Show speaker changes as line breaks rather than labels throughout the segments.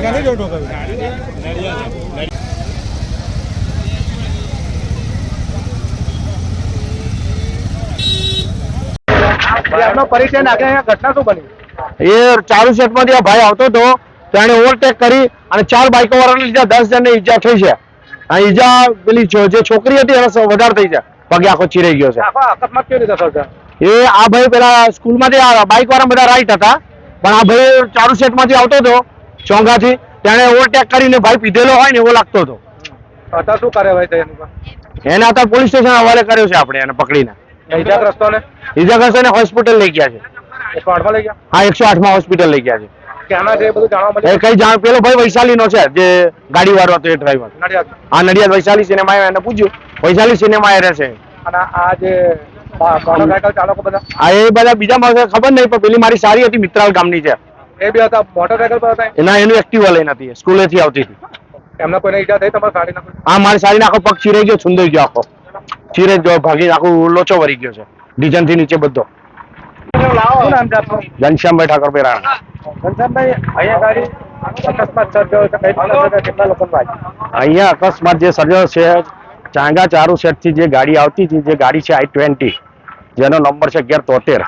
ક્યાંથી જો ઠોકાવ્યું આપનો પરિચય નાખે ઘટના શું બની?
એ ચાલુ સેટમાંથી આ ભાઈ આવતો હતો તો એને ઓવરટેક કરી અને ચાર બાઇકો વાળાને લીધા દસ જણને ઈજા થઈ છે. આ ઈજા પેલી જે છોકરી હતી એને વધારે થઈ છે. પગે આખો ચીરાઈ ગયો છે? એ આ ભાઈ પેલા સ્કૂલમાંથી બાઇક વાળા બધા રાઈટ હતા. પણ આ ભાઈ ચાલુ સેટમાંથી આવતો હતો ચોંગાથી તેને ઓવરટેક કરીને ભાઈ પીધેલો હોય ને એવો લાગતો હતો.
અત્યારે શું કાર્યવાહી થઈ એની
એને અત્યારે પોલીસ સ્ટેશન હવાલે કર્યો છે આપણે એને પકડીને.
ઇજાગ્રસ્તોને?
ઈજાગ્રસ્તને હોસ્પિટલ લઈ ગયા છે.
એકસો આઠમાં લઈ ગયા?
હા એકસો આઠમાં હોસ્પિટલ લઈ ગયા છે. કઈ જાણ પેલો ભાઈ વૈશાલીનો છે જે ગાડી વાળો હતો એ ડ્રાઈવર હા નડિયાદ વૈશાલી સિનેમા એને પૂછ્યું. વૈશાલી સિનેમા એ રહેશે
આ જે મા- બધા?
આ એ બધા બીજા માણસો ખબર નહીં પણ પેલી મારી સારી હતી મિત્રાલ ગામની છે.
એ બી હતા મોટરસાયકલ પર હતા
એના એનું એક્ટિવા લઈને હતી સ્કૂલેથી આવતી હતી.
એમને કોઈને ઈજા થઈ તમારે સાડી નાખો
આ મારી સાડી આખો પગ ચીરાઈ ગયો છુંદાઈ ગયો આખો. ચીરે ગયો ભાગી આખું લોચો વરી ગયો છે. ડીઝનથી નીચે બધો. ઘનશ્યામભાઈ ઠાકોર પેરાણા.
ઘનશ્યામભાઈ અહીંયા ગાડી? અકસ્માત સર્જાયો છે? કેટલા
અહીંયા અકસ્માત જે સર્જાયો છે ચાંગા ચારુ સેટથી જે ગાડી આવતી હતી જે ગાડી છે આઈ ટ્વેન્ટી જેનો નંબર છે અગિયાર તોતેર.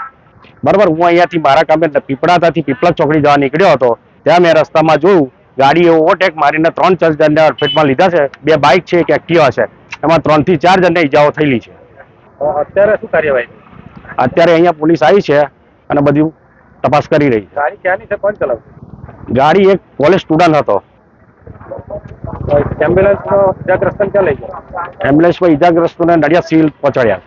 બરાબર હું અહીંયાથી મારા કામે પીપળાતાથી પીપળા ચોકડી જવા નીકળ્યો હતો. ત્યાં મેં રસ્તામાં જોયું ગાડીએ ઓવરટેક મારીને ત્રણ ચાર જણને અડફેટમાં લીધા છે. બે બાઇક છે એક એક્ટિવા છે. એમાં ત્રણથી ચાર જણને ઈજાઓ થયેલી છે.
અત્યારે શું કાર્યવાહી?
અત્યારે અહીંયા પોલીસ આવી છે અને બધી તપાસ કરી રહી છે.
ગાડી ક્યાંની છે? કોણ ચલાવશે
ગાડી એક કોલેજ સ્ટુડન્ટ હતો.
એમ્બ્યુલન્સ નો ઇજાગ્રસ્તને ક્યાં લઈ ગયા?
એમ્બ્યુલન્સમાં ઈજાગ્રસ્તોને નડિયાદ સિવિલ પહોંચાડ્યા.